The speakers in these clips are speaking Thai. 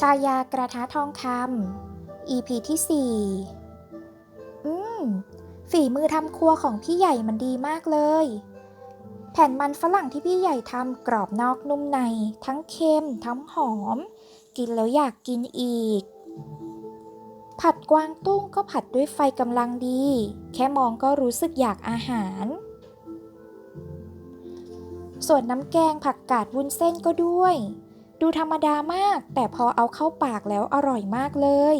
ชายากระทะทองคำ EP ที่ 4 อืม ฝีมือทำครัวของพี่ใหญ่มันดีมากเลย แผ่นมันฝรั่งที่พี่ใหญ่ทำกรอบนอกนุ่มใน ทั้งเค็มทั้งหอม กินแล้วอยากกินอีก ผัดกวางตุ้งก็ผัดด้วยไฟกำลังดี แค่มองก็รู้สึกอยากอาหาร ส่วนน้ำแกงผักกาดวุ้นเส้นก็ด้วย ดูธรรมดามาก แต่พอเอาเข้าปากแล้วอร่อยมากเลย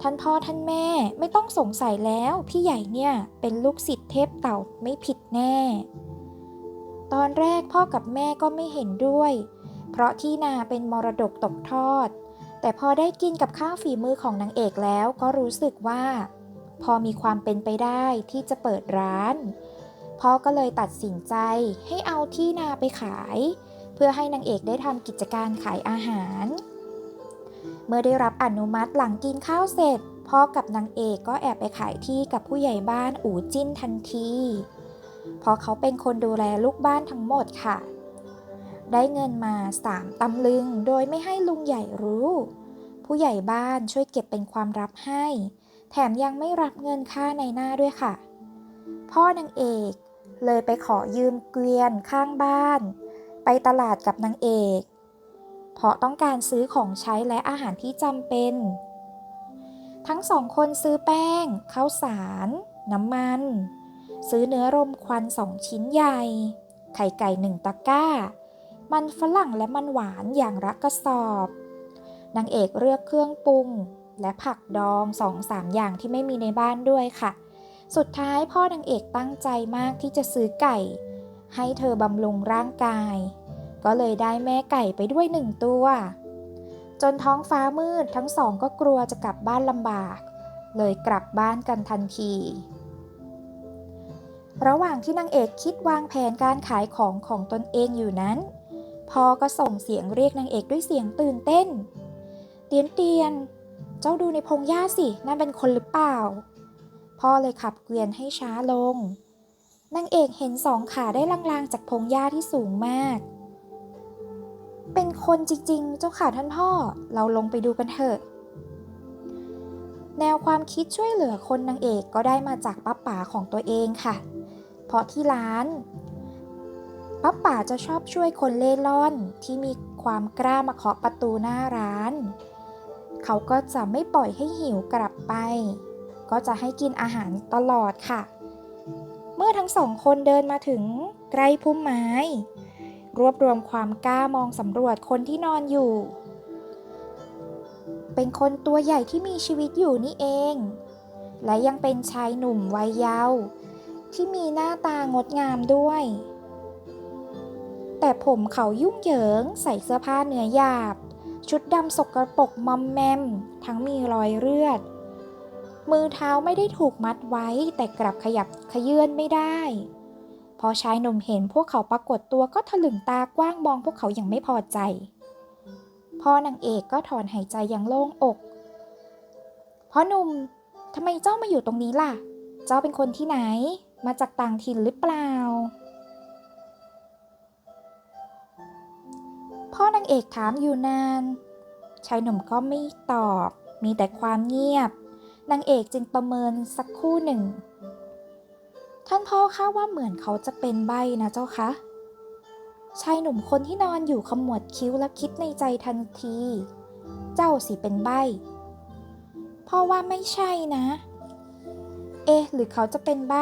ท่านพ่อท่านแม่ไม่ต้องสงสัยแล้วพี่ใหญ่เนี่ยเป็นลูกศิษย์เทพเต่าไม่ผิดแน่ ตอนแรกพ่อกับแม่ก็ไม่เห็นด้วย เพราะที่นาเป็นมรดกตกทอด แต่พอได้กินกับข้าวฝีมือของนางเอกแล้วก็รู้สึกว่า พอมีความเป็นไปได้ที่จะเปิดร้านพ่อก็เลยตัดสินใจให้เอาที่นาไปขาย เพื่อให้นางเอกได้ทำกิจการขายอาหาร เมื่อได้รับอนุมัติหลังกินข้าวเสร็จพ่อกับนางเอกก็แอบไปขายที่กับผู้ใหญ่บ้านอู่จิ้นทันทีเพราะเขาเป็นคนดูแลลูกบ้านทั้งหมดค่ะ ได้เงินมาสามตำลึงโดยไม่ให้ลุงใหญ่รู้ ผู้ใหญ่บ้านช่วยเก็บเป็นความลับให้ แถมยังไม่รับเงินค่าในหน้าด้วยค่ะ พ่อนางเอกเลยไปขอยืมเกวียนข้างบ้าน ไปตลาดกับนางเอก เพราะต้องการซื้อของใช้และอาหารที่จำเป็น ทั้งสองคนซื้อแป้งข้าวสาร น้ำมัน ซื้อเนื้อรมควันสองชิ้นใหญ่ ไข่ไก่หนึ่งตะกร้า มันฝรั่งและมันหวานอย่างรักกระสอบ นางเอกเลือกเครื่องปรุง และผักดองสองสามอย่างที่ไม่มีในบ้านด้วยค่ะ สุดท้ายพ่อนางเอกตั้งใจมากที่จะซื้อไก่ ให้เธอบำรุงร่างกาย ก็เลยได้แม่ไก่ไปด้วยหนึ่งตัว จนท้องฟ้ามืดทั้งสองก็กลัวจะกลับบ้านลำบาก เลยกลับบ้านกันทันที ระหว่างที่นางเอกคิดวางแผนการขายของของตนเองอยู่นั้นพ่อก็ส่งเสียงเรียกนางเอกด้วยเสียงตื่นเต้น เตียนเตียน เจ้าดูในพงหญ้าสิ นั่นเป็นคนหรือเปล่า พ่อเลยขับเกวียนให้ช้าลง นางเอกเห็นสองขาได้ลางๆ จากพงหญ้าที่สูงมาก เป็นคนจริงๆ เจ้าค่ะท่านพ่อ เราลงไปดูกันเถอะ แนวความคิดช่วยเหลือคนนางเอกก็ได้มาจากป้าป๋าของตัวเองค่ะ เพราะที่ร้านป้าป๋าจะชอบช่วยคนเล่ร่อนที่มีความกล้ามาเคาะประตูหน้าร้าน เขาก็จะไม่ปล่อยให้หิวกลับไป ก็จะให้กินอาหารตลอดค่ะ งสองคนเดินมาถึงใกล้พุ่มไม้ รวบรวมความกล้ามองสำรวจคนที่นอนอยู่ เป็นคนตัวใหญ่ที่มีชีวิตอยู่นี่เอง และยังเป็นชายหนุ่มวัยเยาว์ที่มีหน้าตางดงามด้วย แต่ผมเขายุ่งเหยิงใส่เสื้อผ้าเนื้อหยาบ ชุดดำสกรปรกมอมแมม ทั้งมีรอยเลือด มือเท้าไม่ได้ถูกมัดไว้ แต่กลับขยับขยื่นไม่ได้ พอชายหนุ่มเห็นพวกเขาปรากฏตัวก็ถลึงตากว้างมองพวกเขาอย่างไม่พอใจ พ่อนางเอกก็ถอนหายใจอย่างโล่งอกพ่อหนุ่มทำไมเจ้ามาอยู่ตรงนี้ล่ะ เจ้าเป็นคนที่ไหน มาจากต่างถิ่นหรือเปล่า พ่อนางเอกถามอยู่นาน ชายหนุ่มก็ไม่ตอบ มีแต่ความเงียบ นางเอกจึงประเมินสักคู่หนึ่ง ท่านพ่อข้าว่าเหมือนเขาจะเป็นใบนะเจ้าคะ ชายหนุ่มคนที่นอนอยู่ขมวดคิ้วและคิดในใจทันที เจ้าสิเป็นใบพ่อว่าไม่ใช่นะ เอ๊ะหรือเขาจะเป็นใบ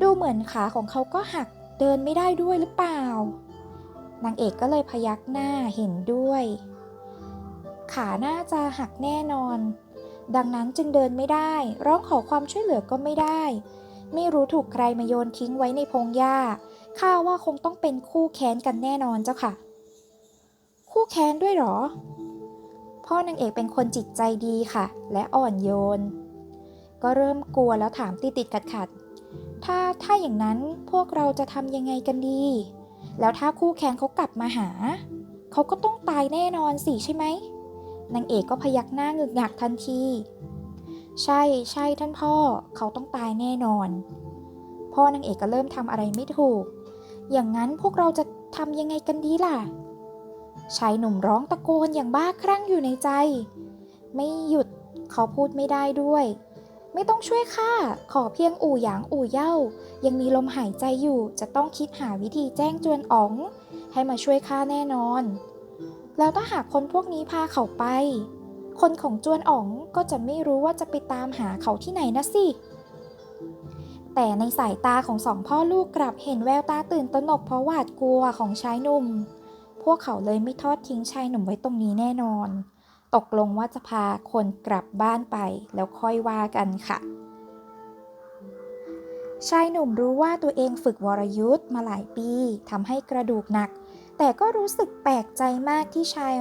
ดูเหมือนขาของเขาก็หักเดินไม่ได้ด้วยหรือเปล่า นางเอกก็เลยพยักหน้าเห็นด้วย ขาน่าจะหักแน่นอน ดังนั้นจึงเดินไม่ได้ ร้องขอความช่วยเหลือก็ไม่ได้ ไม่รู้ถูกใครมาโยนทิ้งไว้ในพงหญ้าข้าว่าคงต้องเป็นคู่แค้นกันแน่นอนเจ้าค่ะ คู่แค้นด้วยหรอ พ่อนางเอกเป็นคนจิตใจดีค่ะ และอ่อนโยน ก็เริ่มกลัวแล้วถามติดติดขัดขัดถ้าถ้าอย่างนั้นพวกเราจะทำยังไงกันดี แล้วถ้าคู่แข่งเขากลับมาหา เขาก็ต้องตายแน่นอนสิใช่ไหม นางเอกก็พยักหน้าหงึกหงักทันที ใช่ใช่ท่านพ่อเขาต้องตายแน่นอน พ่อนางเอกก็เริ่มทำอะไรไม่ถูก อย่างนั้นพวกเราจะทำยังไงกันดีล่ะ ชายหนุ่มร้องตะโกนอย่างบ้าคลั่งอยู่ในใจ ไม่หยุดเขาพูดไม่ได้ด้วย ไม่ต้องช่วยข้าขอเพียงอู่หยางอู่เย่า ยังมีลมหายใจอยู่จะต้องคิดหาวิธีแจ้งจวนอ๋อง ให้มาช่วยข้าแน่นอน แล้วถ้าหากคนพวกนี้พาเขาไป คนของจวนอ๋องก็จะไม่รู้ว่าจะไปตามหาเขาที่ไหนนะสิ แต่ในสายตาของสองพ่อลูกกลับเห็นแววตาตื่นตระหนกเพราะหวาดกลัวของชายหนุ่ม พวกเขาเลยไม่ทอดทิ้งชายหนุ่มไว้ตรงนี้แน่นอน ตกลงว่าจะพาคนกลับบ้านไปแล้วค่อยว่ากันค่ะชายหนุ่มรู้ว่าตัวเองฝึกวรยุทธ์มาหลายปีทำให้กระดูกหนัก แต่ก็รู้สึกแปลกใจมากที่ชาย